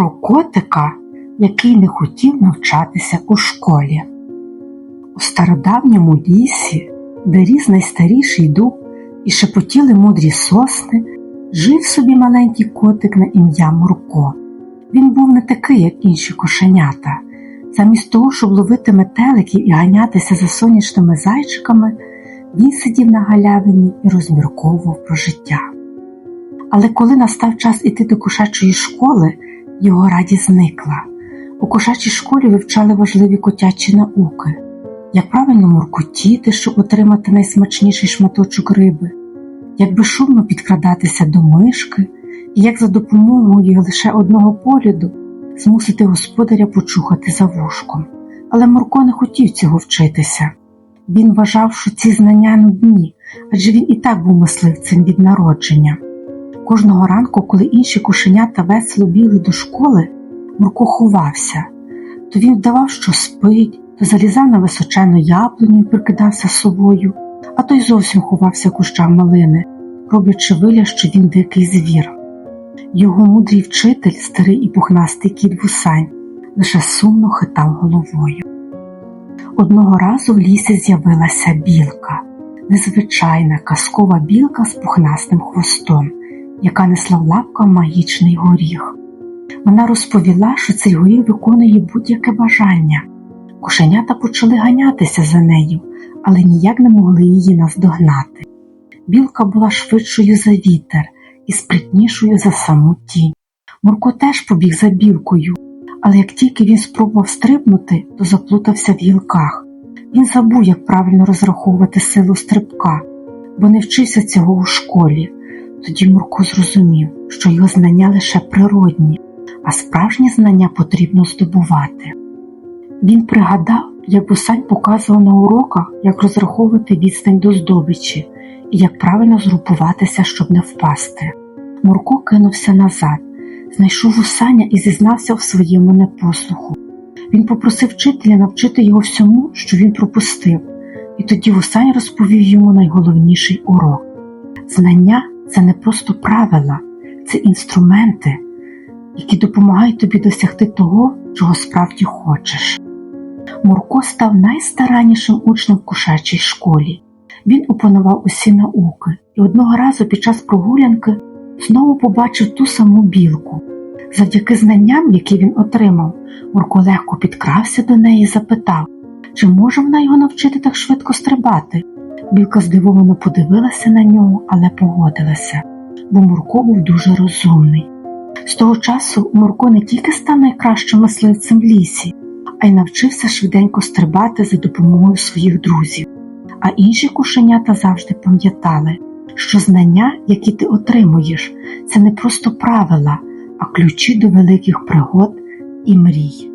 про котика, який не хотів навчатися у школі. У стародавньому лісі, де ріс найстаріший дуб і шепотіли мудрі сосни, жив собі маленький котик на ім'я Мурко. Він був не такий, як інші кошенята. Замість того, щоб ловити метеликів і ганятися за сонячними зайчиками, він сидів на галявині і розмірковував про життя. Але коли настав час іти до кошачої школи, його радість зникла. У кошачій школі вивчали важливі котячі науки, як правильно муркотіти, щоб отримати найсмачніший шматочок риби, як безшумно підкрадатися до мишки, і як за допомогою лише одного погляду змусити господаря почухати за вушком. Але Мурко не хотів цього вчитися. Він вважав, що ці знання нудні, адже він і так був мисливцем від народження. Кожного ранку, коли інші кошенята весело бігли до школи, Мурко ховався, то він вдавав, що спить, то залізав на височену яблуню і прикидався собою, а то й зовсім ховався кущам малини, роблячи виля, що він дикий звір. Його мудрий вчитель, старий і пухнастий кіт вусань, лише сумно хитав головою. Одного разу в лісі з'явилася білка, незвичайна казкова білка з пухнастим хвостом, яка несла в лапках магічний горіх. Вона розповіла, що цей горіх виконує будь-яке бажання. Кошенята почали ганятися за нею, але ніяк не могли її наздогнати. Білка була швидшою за вітер і спритнішою за саму тінь. Мурко теж побіг за білкою, але як тільки він спробував стрибнути, то заплутався в гілках. Він забув, як правильно розраховувати силу стрибка, бо не вчився цього у школі. Тоді Мурко зрозумів, що його знання лише природні, а справжні знання потрібно здобувати. Він пригадав, як Бусань показував на уроках, як розраховувати відстань до здобичі і як правильно згрупуватися, щоб не впасти. Мурко кинувся назад, знайшов Усаня і зізнався в своєму непослуху. Він попросив вчителя навчити його всьому, що він пропустив, і тоді Вусань розповів йому найголовніший урок. Знання це не просто правила, це інструменти, які допомагають тобі досягти того, чого справді хочеш. Мурко став найстараннішим учнем в кошачій школі. Він опанував усі науки і одного разу під час прогулянки знову побачив ту саму білку. Завдяки знанням, які він отримав, Мурко легко підкрався до неї і запитав, чи може вона його навчити так швидко стрибати. Білка здивовано подивилася на нього, але погодилася, бо Мурко був дуже розумний. З того часу Мурко не тільки став найкращим мисливцем в лісі, а й навчився швиденько стрибати за допомогою своїх друзів. А інші кошенята завжди пам'ятали, що знання, які ти отримуєш, це не просто правила, а ключі до великих пригод і мрій.